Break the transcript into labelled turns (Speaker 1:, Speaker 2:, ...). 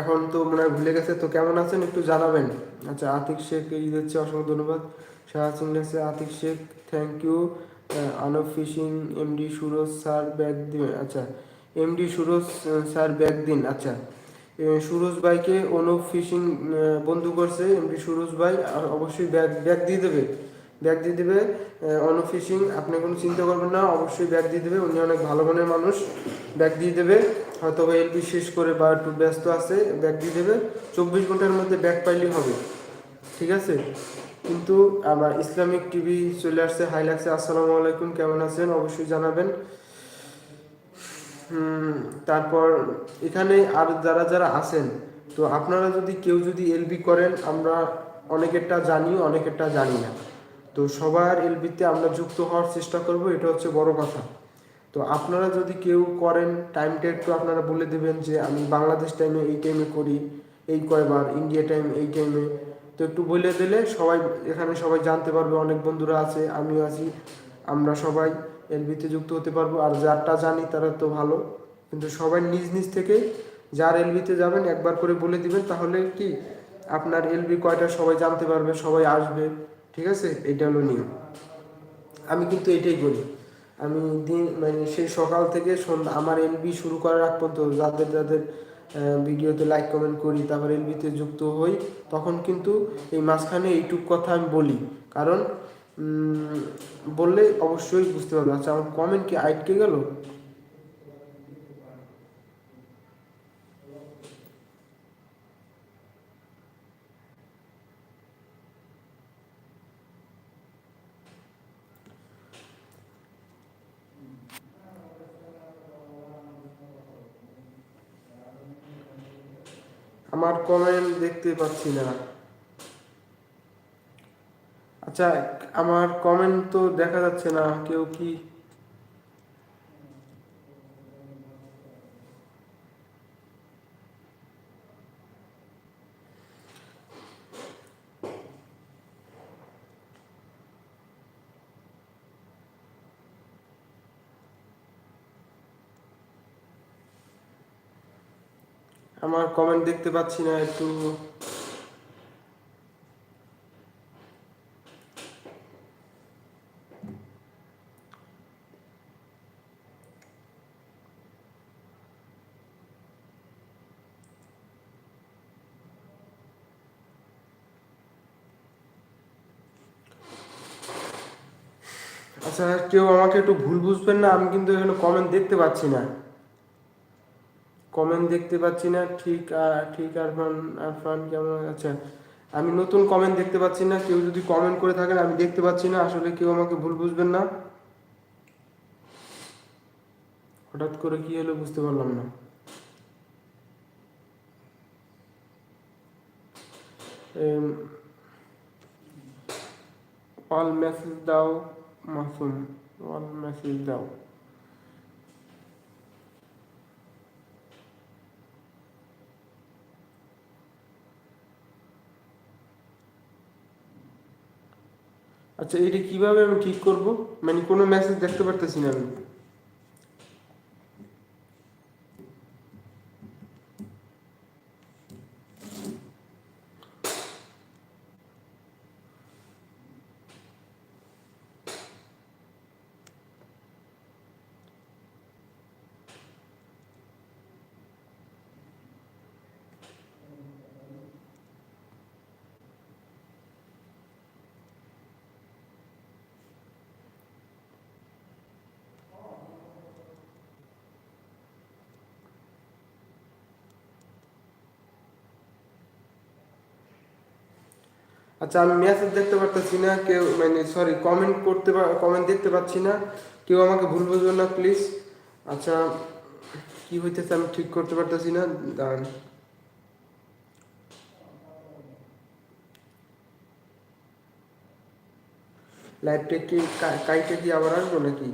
Speaker 1: এখন তো মনে হয় ভুলে গেছে, তো কেমন আছেন একটু জানাবেন। আচ্ছা আতিক শেখ, এই দিচ্ছে অসংখ্য ধন্যবাদ। শাহ সিং লেখছে, আতিক শেখ থ্যাংক ইউ আনব fishing MD Suraj sir, bag দিন আচ্ছা এমডি সুরজ স্যার, ব্যাগ দিন। আচ্ছা সুরজ ভাইকে অনুপ ফিশিং বন্ধু করছে। এমডি সুরজ ভাই আর অবশ্যই ব্যাগ ব্যাগ দিয়ে দেবে। ব্যাগ দিয়ে দেবে আহ, অনুপ ফিশিং আপনি কোনো চিন্তা করবেন না অবশ্যই ব্যাগ দিয়ে দেবে উনি অনেক ভালো মনের মানুষ ব্যাগ দিয়ে দেবে হয়তো বা এলবি শেষ করে বা একটু ব্যস্ত আছে ব্যাগ দিয়ে দেবে চব্বিশ ঘণ্টার মধ্যে ব্যাগ পাইলেই হবে ঠিক আছে? কিন্তু আবার ইসলামিক টিভি চলে আসছে হাই লাগছে আসসালামু আলাইকুম কেমন আছেন? অবশ্যই জানাবেন। তারপর এখানে আর যারা যারা আছেন তো আপনারা যদি কেউ যদি এলবি করেন আমরা অনেকেরটা জানি অনেকেরটা জানি না। তো সবার এলবিতে আমরা যুক্ত হওয়ার চেষ্টা করব, এটা হচ্ছে বড় কথা। তো আপনারা যদি কেউ করেন টাইমটা একটু আপনারা বলে দেবেন যে আমি বাংলাদেশ টাইমে এই টাইমে করি, এই কয়বার ইন্ডিয়া টাইম এই টাইমে তো একটু বলে দিলে সবাই, এখানে সবাই জানতে পারবে, অনেক বন্ধুরা আছে, আমিও আছি, আমরা সবাই এলবিতে যুক্ত হতে পারব। আর যারটা জানি তারা তো ভালো, কিন্তু সবাই নিজ নিজ থেকে যার এলবিতে যাবেন, একবার করে বলে দিবেন, তাহলে কি আপনার এলবি কয়টা সবাই জানতে পারবে, সবাই আসবে। ঠিক আছে? এটা হলো নিয়ম। আমি কিন্তু এটাই করি। আমি দিন মানে সেই সকাল থেকে সন্ধ্যা, আমার এলবি শুরু করার আগ পর্যন্ত যাদের যাদের ভিডিওতে লাইক কমেন্ট করি, তারপর এলবিতে যুক্ত হই, তখন কিন্তু এই মাঝখানে এইটুক কথা আমি বলি। কারণ বললে অবশ্যই বুঝতে পারবে। আচ্ছা আমার কমেন্ট কি আটকে গেল? আমার কমেন্ট দেখতে পাচ্ছি না। আচ্ছা আমার কমেন্ট তো দেখা যাচ্ছে না। কেউ কি আমার কমেন্ট দেখতে পাচ্ছি না একটু। আচ্ছা কেউ আমাকে একটু ভুল বুঝবেন না? আমি কিন্তু এখানে কমেন্ট দেখতে পাচ্ছি না। কমেন্ট দেখতে পাচ্ছি না। ঠিক ঠিক আরফান আরফান কেমন আচ্ছা আমি নতুন কমেন্ট দেখতে পাচ্ছি না। কেউ যদি কমেন্ট করে থাকেন, আমি দেখতে পাচ্ছি না। আসলে কেউ আমাকে ভুল বুঝবেন না। হঠাৎ করে কি হলো বুঝতে পারলাম না। অল মেসেজ দাও মাসুম। অল মেসেজ দাও। আচ্ছা এটা কীভাবে আমি ঠিক করব? মানে কোনো মেসেজ দেখতে পারতেছি না আমি। আচ্ছা আমি মেসেজ দেখতে পারতেছি না, কেউ মানে সরি কমেন্ট করতে কমেন্ট দেখতে পাচ্ছি না, কেউ আমাকে ভুল বুঝবেন না প্লিজ আচ্ছা কি হইতেছে আমি ঠিক করতে পারতেছি না, দাঁড়ান। লাইভটা কি, কাইটে কি আবার আসব নাকি?